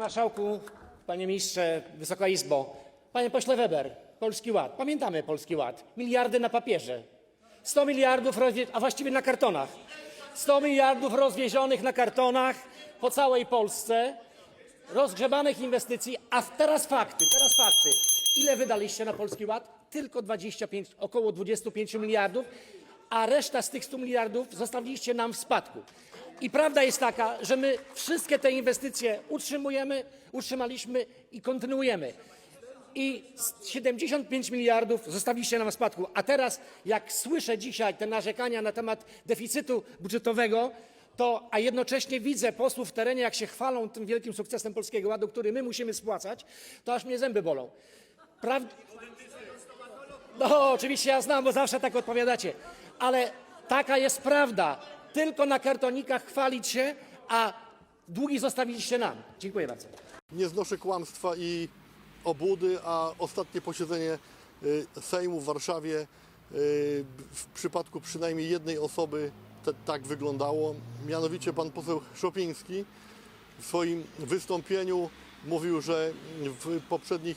Marszałku, panie ministrze, Wysoka Izbo, panie pośle Weber, Polski Ład. Pamiętamy Polski Ład. Miliardy na papierze. 100 miliardów, a właściwie na kartonach. 100 miliardów rozwiezionych na kartonach po całej Polsce, rozgrzebanych inwestycji, a teraz fakty, teraz fakty. Ile wydaliście na Polski Ład? Tylko 25, około 25 miliardów, a reszta z tych 100 miliardów zostawiliście nam w spadku. I prawda jest taka, że my wszystkie te inwestycje utrzymujemy, utrzymaliśmy i kontynuujemy. I z 75 miliardów zostawiliście nam w spadku. A teraz, jak słyszę dzisiaj te narzekania na temat deficytu budżetowego, to, a jednocześnie widzę posłów w terenie, jak się chwalą tym wielkim sukcesem Polskiego Ładu, który my musimy spłacać, to aż mnie zęby bolą. Praw... No, oczywiście ja znam, bo zawsze tak odpowiadacie. Ale taka jest prawda. Tylko na kartonikach chwalić się, a długi zostawiliście nam. Dziękuję bardzo. Nie znoszę kłamstwa i obłudy, a ostatnie posiedzenie y, Sejmu w Warszawie y, w przypadku przynajmniej jednej osoby te, tak wyglądało. Mianowicie pan poseł Szopiński w swoim wystąpieniu mówił, że w, poprzednich,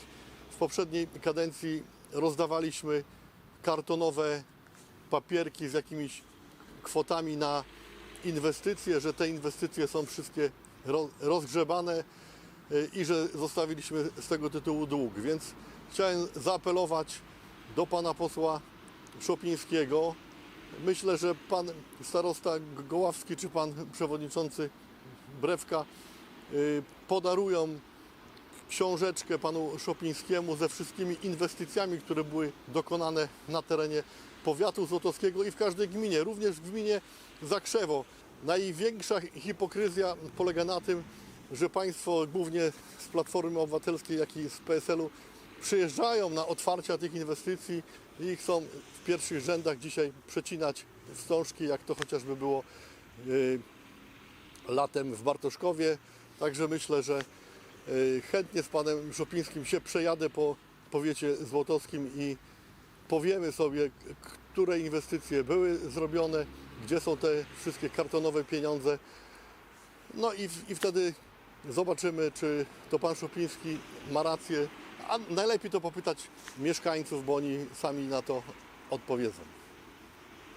w poprzedniej kadencji rozdawaliśmy kartonowe papierki z jakimiś kwotami na inwestycje, że te inwestycje są wszystkie ro- rozgrzebane y, i że zostawiliśmy z tego tytułu dług. Więc chciałem zaapelować do pana posła Szopińskiego. Myślę, że pan starosta Goławski czy pan przewodniczący Brewka y, podarują książeczkę panu Szopińskiemu ze wszystkimi inwestycjami, które były dokonane na terenie powiatu złotowskiego i w każdej gminie, również w gminie Zakrzewo. Największa hipokryzja polega na tym, że państwo głównie z Platformy Obywatelskiej, jak i z PSL-u przyjeżdżają na otwarcia tych inwestycji i chcą w pierwszych rzędach dzisiaj przecinać wstążki, jak to chociażby było yy, latem w Bartoszkowie. Także myślę, że y, chętnie z panem Szopińskim się przejadę po powiecie złotowskim i powiemy sobie, które inwestycje były zrobione, gdzie są te wszystkie kartonowe pieniądze. No i, i wtedy zobaczymy, czy to pan Szopiński ma rację, a najlepiej to popytać mieszkańców, bo oni sami na to odpowiedzą.